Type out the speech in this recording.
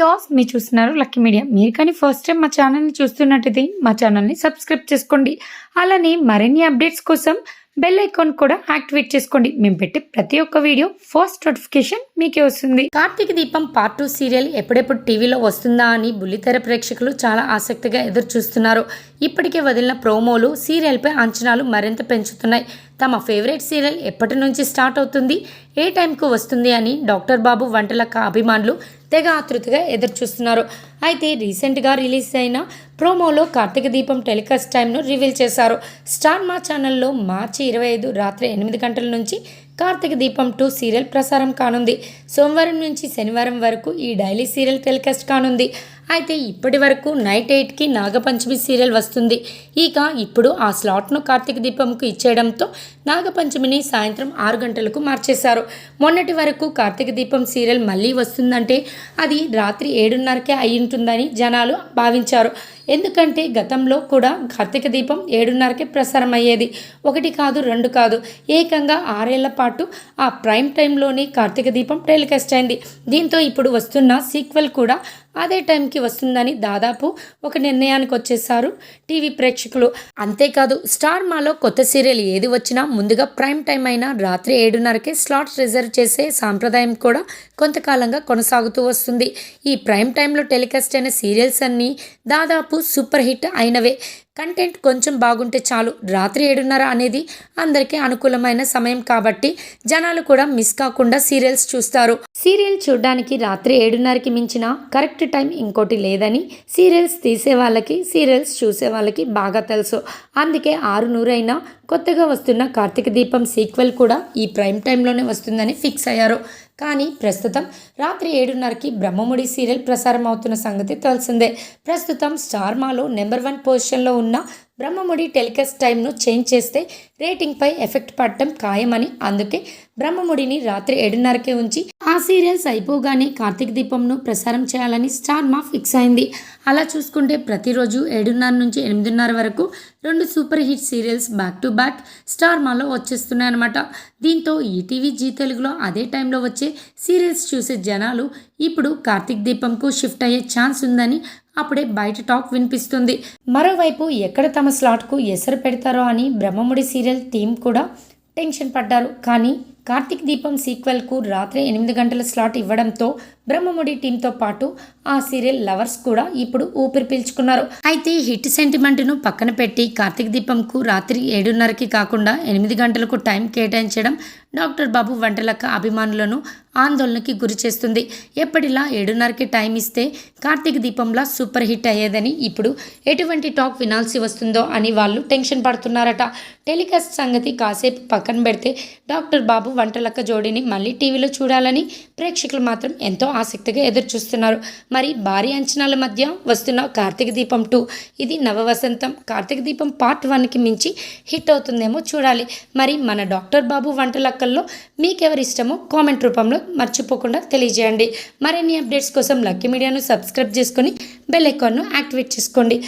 Toss మీరు చూస్తున్నారు lucky media మీరు కానీ ఫస్ట్ టైం మా ఛానల్ని చూస్తున్నట్టయితే మా ఛానల్ని సబ్స్క్రైబ్ చేసుకోండి. అలానే మరిన్ని అప్డేట్స్ కోసం బెల్ ఐకాన్ కూడా యాక్టివేట్ చేసుకోండి. మేము పెట్టే ప్రతి ఒక్క వీడియో ఫస్ట్ నోటిఫికేషన్ మీకే వస్తుంది. కార్తీక దీపం పార్ట్ టూ సీరియల్ ఎప్పుడెప్పుడు టీవీలో వస్తుందా అని బుల్లితెర ప్రేక్షకులు చాలా ఆసక్తిగా ఎదురు చూస్తున్నారు ఇప్పటికే వదిలిన ప్రోమోలు సీరియల్పై అంచనాలు మరింత పెంచుతున్నాయి. తమ ఫేవరెట్ సీరియల్ ఎప్పటి నుంచి స్టార్ట్ అవుతుంది ఏ టైంకు వస్తుంది అని డాక్టర్ బాబు వంటలక్క అభిమానులు తెగ ఆతృతగా ఎదురు చూస్తున్నారు అయితే రీసెంట్గా రిలీజ్ అయిన ప్రోమోలో కార్తీక దీపం టెలికాస్ట్ టైంను రివీల్ చేశారు. స్టార్ మా ఛానల్లో మార్చి ఇరవై ఐదు రాత్రి ఎనిమిది గంటల నుంచి కార్తీక దీపం టూ సీరియల్ ప్రసారం కానుంది. సోమవారం నుంచి శనివారం వరకు ఈ డైలీ సీరియల్ టెలికాస్ట్ కానుంది. అయితే ఇప్పటి వరకు నైట్ ఎయిట్కి నాగపంచమి సీరియల్ వస్తుంది. ఇక ఇప్పుడు ఆ స్లాట్ను కార్తీక దీపంకు ఇచ్చేయడంతో నాగపంచమిని సాయంత్రం ఆరు గంటలకు మార్చేశారు. మొన్నటి వరకు కార్తీక దీపం సీరియల్ మళ్ళీ వస్తుందంటే అది రాత్రి ఏడున్నరకే అయి ఉంటుందని జనాలు భావించారు. ఎందుకంటే గతంలో కూడా కార్తీక దీపం ఏడున్నరకే ప్రసారం అయ్యేది ఒకటి కాదు రెండు కాదు. ఏకంగా ఆరేళ్ళ పాటు ఆ ప్రైమ్ టైంలోనే కార్తీక దీపం టెలికాస్ట్ అయింది. దీంతో ఇప్పుడు వస్తున్న సీక్వెల్ కూడా అదే టైంకి వస్తుందని దాదాపు ఒక నిర్ణయానికి వచ్చేసారు టీవీ ప్రేక్షకులు. అంతేకాదు స్టార్ మాలో కొత్త సీరియల్ ఏది వచ్చినా ముందుగా ప్రైమ్ టైం అయినా రాత్రి ఏడున్నరకే స్లాట్స్ రిజర్వ్ చేసే సాంప్రదాయం కూడా కొంతకాలంగా కొనసాగుతూ వస్తుంది. ఈ ప్రైమ్ టైంలో టెలికాస్ట్ అయిన సీరియల్స్ అన్నీ దాదాపు సూపర్ హిట్ అయినవే. కంటెంట్ కొంచెం బాగుంటే చాలు రాత్రి ఏడున్నర అనేది అందరికీ అనుకూలమైన సమయం కాబట్టి జనాలు కూడా మిస్ కాకుండా సీరియల్స్ చూస్తారు. సీరియల్ చూడడానికి రాత్రి ఏడున్నరకి మించిన కరెక్ట్ టైం ఇంకోటి లేదని సీరియల్స్ తీసే వాళ్ళకి సీరియల్స్ చూసే వాళ్ళకి బాగా తెలుసు. అందుకే ఆరు నూరైనా కొత్తగా వస్తున్న కార్తీక దీపం సీక్వెల్ కూడా ఈ ప్రైమ్ టైంలోనే వస్తుందని ఫిక్స్ అయ్యారు. కానీ ప్రస్తుతం రాత్రి ఏడున్నరకి బ్రహ్మముడి సీరియల్ ప్రసారం అవుతున్న సంగతి తెలిసిందే. ప్రస్తుతం స్టార్ మాలో నెంబర్ వన్ పొజిషన్లో ఉన్న బ్రహ్మముడి టెలికాస్ట్ టైంను చేంజ్ చేస్తే రేటింగ్పై ఎఫెక్ట్ పడటం ఖాయమని అందుకే బ్రహ్మముడిని రాత్రి ఏడున్నరకే ఉంచి ఆ సీరియల్స్ అయిపోగానే కార్తీక దీపంను ప్రసారం చేయాలని స్టార్ మా ఫిక్స్ అయింది. అలా చూసుకుంటే ప్రతిరోజు ఏడున్నర నుంచి ఎనిమిదిన్నర వరకు రెండు super hit serials back to back Star మాలో వచ్చేస్తున్నాయి అనమాట దీంతో ఈటీవీ జీ తెలుగులో అదే టైంలో వచ్చే సీరియల్స్ చూసే జనాలు ఇప్పుడు కార్తీక్ దీపంకు షిఫ్ట్ అయ్యే ఛాన్స్ ఉందని అప్పుడే బయట టాక్ వినిపిస్తుంది. మరోవైపు ఎక్కడ తమ స్లాట్కు ఎసరు పెడతారో అని బ్రహ్మముడి సీరియల్ టీం కూడా టెన్షన్ పడ్డారు. కానీ కార్తీక్ దీపం సీక్వెల్కు రాత్రి ఎనిమిది గంటల స్లాట్ ఇవ్వడంతో బ్రహ్మముడి టీంతో పాటు ఆ సీరియల్ లవర్స్ కూడా ఇప్పుడు ఊపిరి పీల్చుకున్నారు. అయితే హిట్ సెంటిమెంట్ను పక్కన పెట్టి కార్తీక్ దీపంకు రాత్రి ఏడున్నరకి కాకుండా ఎనిమిది గంటలకు టైం కేటాయించడం డాక్టర్ బాబు వంటలక్క అభిమానులను ఆందోళనకి గురి చేస్తుంది. ఎప్పటిలా ఏడున్నరకి టైం ఇస్తే కార్తీక దీపంలా సూపర్ హిట్ అయ్యేదని ఇప్పుడు ఎటువంటి టాక్ వినాల్సి వస్తుందో అని వాళ్ళు టెన్షన్ పడుతున్నారట. టెలికాస్ట్ సంగతి కాసేపు పక్కన పెడితే డాక్టర్ బాబు వంటలక్క జోడీని మళ్ళీ టీవీలో చూడాలని ప్రేక్షకులు మాత్రం ఎంతో ఆసక్తిగా ఎదురు చూస్తున్నారు మరి భారీ అంచనాల మధ్య వస్తున్న కార్తీక దీపం టూ. ఇది నవవసంతం కార్తీక దీపం పార్ట్ వన్కి మించి హిట్ అవుతుందేమో చూడాలి. మరి మన డాక్టర్ బాబు వంటలక్కల్లో మీకెవరి ఇష్టమో కామెంట్ రూపంలో మర్చిపోకుండా తెలియజేయండి. మరిన్ని అప్డేట్స్ కోసం లక్కీ మీడియాను సబ్స్క్రైబ్ చేసుకొని బెల్ ఐకాన్ను యాక్టివేట్ చేసుకోండి.